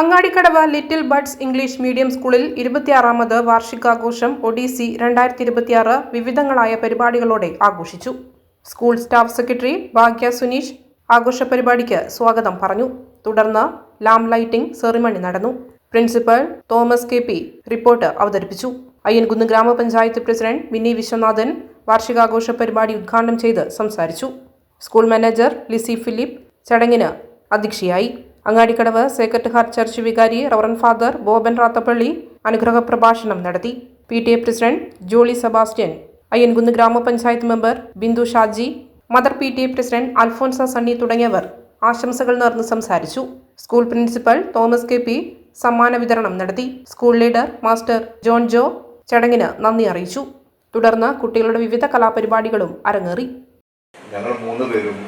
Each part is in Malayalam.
Angadikadavu Little Buds English medium സ്കൂളിൽ ഇരുപത്തിയാറാമത് വാർഷികാഘോഷം ഒഡീസി രണ്ടായിരത്തി ഇരുപത്തിയാറ് വിവിധങ്ങളായ പരിപാടികളോടെ ആഘോഷിച്ചു. സ്കൂൾ സ്റ്റാഫ് സെക്രട്ടറി ഭാഗ്യ സുനീഷ് ആഘോഷ പരിപാടിക്ക് സ്വാഗതം പറഞ്ഞു. തുടർന്ന് ലാം ലൈറ്റിംഗ് സെറിമണി നടന്നു. Principal Thomas K P report അവതരിപ്പിച്ചു. അയ്യൻകുന്ന് ഗ്രാമപഞ്ചായത്ത് പ്രസിഡന്റ് മിനി വിശ്വനാഥൻ വാർഷികാഘോഷ പരിപാടി ഉദ്ഘാടനം ചെയ്ത് സംസാരിച്ചു. സ്കൂൾ മാനേജർ ലിസി ഫിലിപ്പ് ചടങ്ങിന് അധ്യക്ഷയായി. അങ്ങാടിക്കടവ് സേക്രട്ട് ഹാർട്ട് ചർച്ച് വികാരി റവറൻ ഫാദർ ബോബൻ റാത്തപ്പള്ളി അനുഗ്രഹ പ്രഭാഷണം നടത്തി. P T A president Jolly Sebastian Ayyankunnu Grama Panchayat member Bindu Shaji mother P T A president Alphonsa Sunny തുടങ്ങിയവർ ആശംസകൾ നേർന്ന് സംസാരിച്ചു. School principal Thomas K P സമ്മാന വിതരണം നടത്തി. School leader master John Jo ചടങ്ങിന് നന്ദി അറിയിച്ചു. തുടർന്ന് കുട്ടികളുടെ വിവിധ കലാപരിപാടികളും അരങ്ങേറി. ഞങ്ങൾ മൂന്ന് പേരും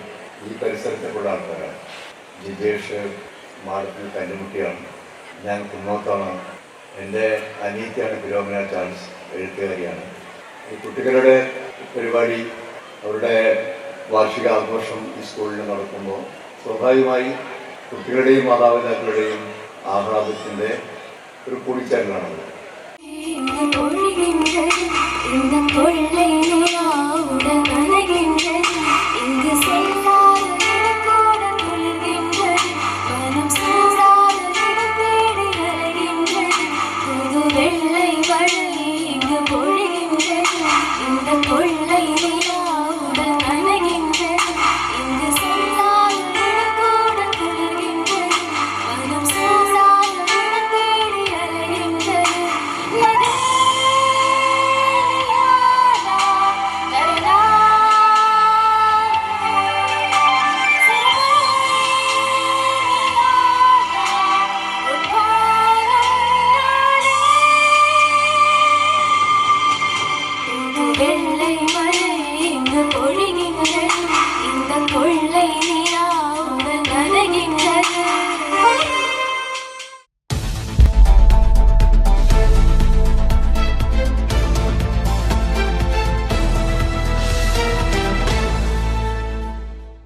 ഈ പരിസരത്തിലുള്ള ആൾക്കാരാണ്. ജിജേഷ് മാളത്തിൽ കല്ലുമുട്ടിയാണ് ഞാൻ കുന്നോത്താണ്. എന്റെ അനീത്തിയാണ് ഫിലോമിന ചാൻസ് എഴുത്തുകാരിയാണ്. ഈ കുട്ടികളുടെ പരിപാടി അവരുടെ വാർഷിക ആഘോഷം ഈ സ്കൂളിൽ നടക്കുമ്പോൾ സ്വാഭാവികമായി കുട്ടികളുടെയും മാതാപിതാക്കളുടെയും ആഹ്ലാദത്തിന്റെ ഒരു കൂടിച്ചേരലാണത് இது ஒழுகி இந்த கொள்ளை நீரா